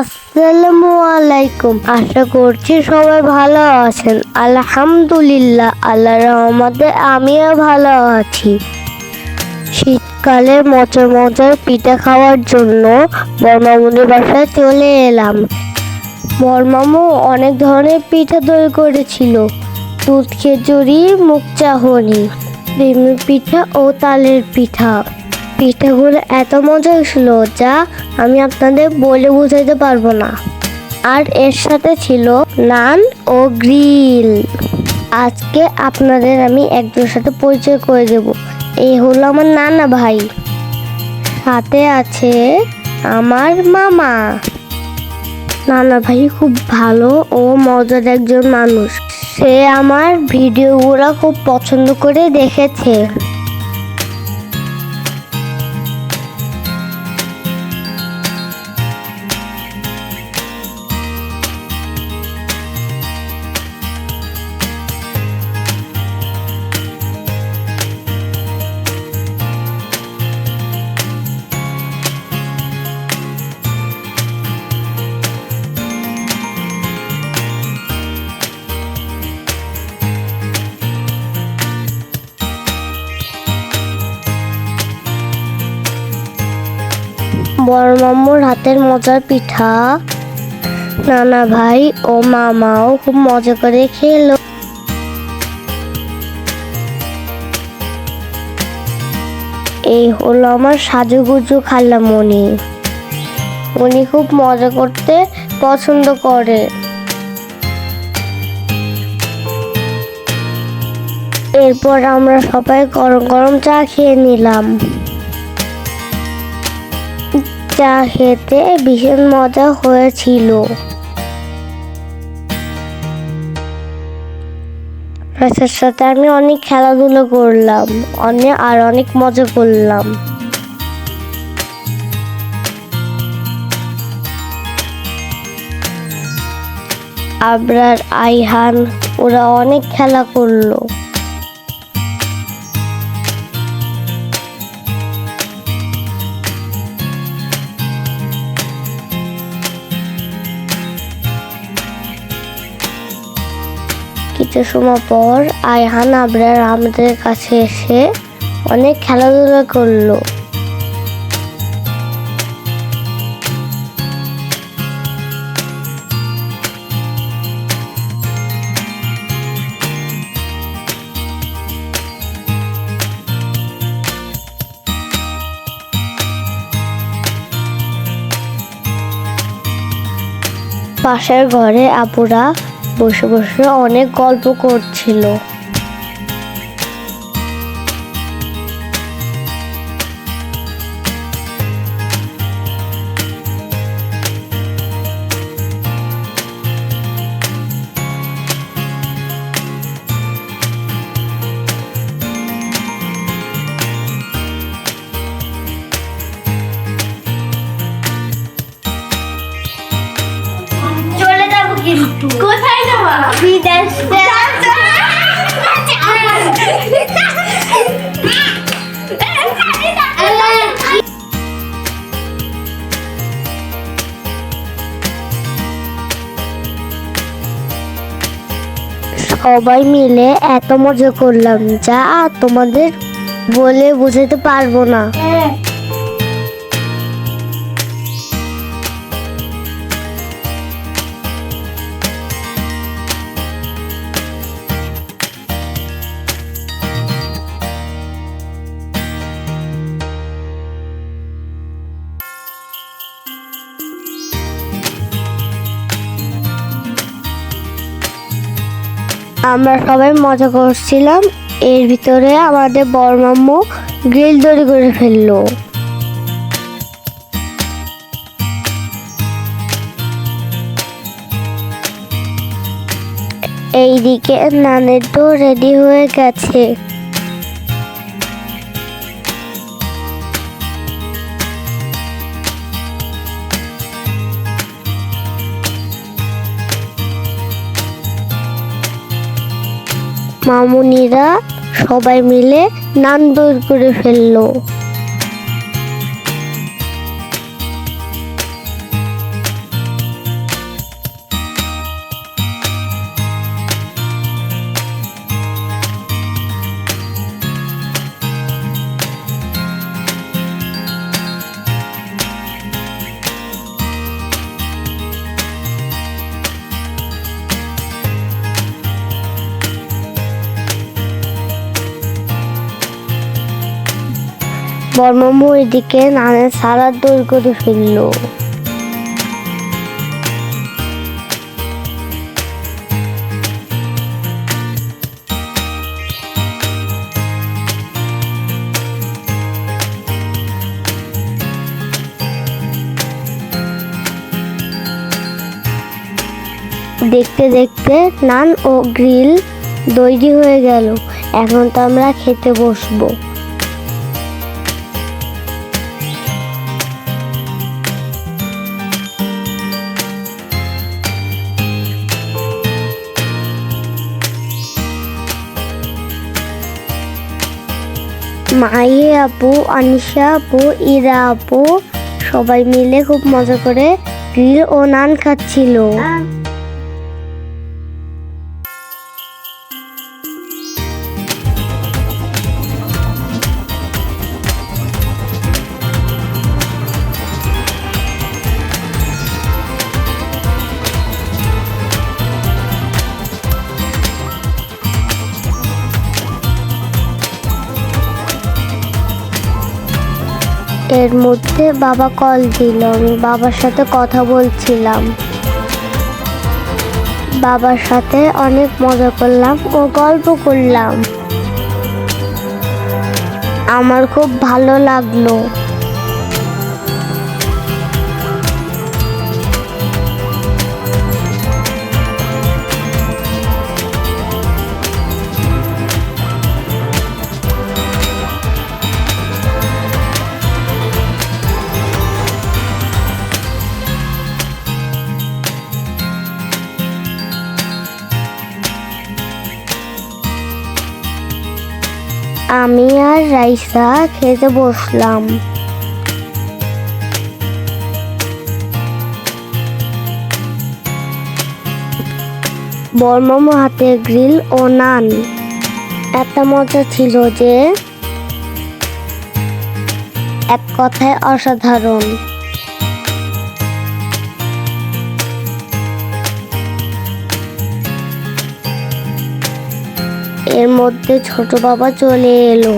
আসসালামু আলাইকুম আশা করছি সবাই ভালো আছেন। আলহামদুলিল্লাহ আল্লাহ রহমতে আমিও ভালো আছি। শীতকালে মজার মজার পিঠা খাওয়ার জন্য বর্মামুনির বাসায় চলে এলাম। বর্মামু অনেক ধরনের পিঠা তৈরি করেছিল। দুধ, খেজুরি মুখ চাহনি ডিমের পিঠা ও তালের পিঠা। পিঠাগুলো এত মজা ছিল যা আমি আপনাদের বলে বোঝাতে পারব না। আর এর সাথে ছিল নান ও গ্রিল। আজকে আপনাদের আমি একজনের সাথে পরিচয় করে দেব। এই হলো আমার নানা ভাই। সাথে আছে আমার মামা। নানা ভাই খুব ভালো ও মজার একজন মানুষ। সে আমার ভিডিওগুলো খুব পছন্দ করে দেখেছে। বড় মাম্মুর হাতের মজার পিঠা। নানা ভাই ও মামাও খুব মজা করে খেলো। এই হলো আমার সাজুগুজু খালামণি উনি খুব মজা করতে পছন্দ করে। এরপর আমরা সবাই গরম গরম চা খেয়ে নিলাম। চা খেতে ভীষণ মজা হয়েছিল। সাথে আমি অনেক খেলাধুলো করলাম অনেক আর অনেক মজা করলাম। আবরার, আইহান, ওরা অনেক খেলা করল। কিছু সময় পর আয়হান আবরার আমাদের কাছে এসে অনেক খেলাধুলা করল। পাশের ঘরে আপুরা বসে বসে অনেক গল্প করছিল। সবাই মিলে এত মজা করলাম যা তোমাদের বলে বুঝাতে পারব না। আমরা সবাই মজা করছিলাম। এর ভিতরে আমাদের বড় মাম্মু গ্রিল তৈরি করে ফেলল। এইদিকে নানের তো রেডি হয়ে গেছে। মামুনিরা সবাই মিলে নান্দর করে ফেলল। বর্মামু এদিকে নানের সালাদ তৈরি করে ফেলল। দেখতে দেখতে নান ও গ্রিল তৈরি হয়ে গেল। এখন তো আমরা খেতে বসবো। মায়ে আপু, আনিশা আপু, ইরা আপু, সবাই মিলে খুব মজা করে গ্রিল ও নান খাচ্ছিল। এর মধ্যে বাবা কল দিল। আমি বাবার সাথে কথা বলছিলাম। বাবার সাথে অনেক মজা করলাম ও গল্প করলাম। আমার খুব ভালো লাগল। আমি আর রাইসা খেতে বসলাম। বর্মম হাতে গ্রিল ও নান। এত মজা ছিল যে এক কথায় অসাধারণ। এর মধ্যে ছোট বাবা চলে এলো।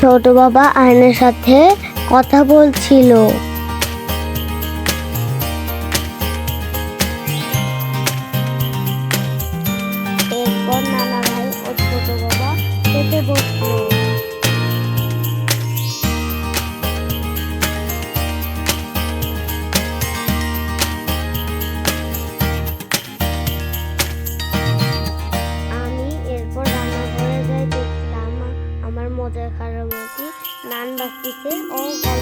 ছোট বাবা আয়নার সাথে কথা বলছিল। ve 10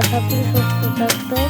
সবাই ভালো থাকবেন সুস্থ থাকবেন আল্লাহ হাফেজ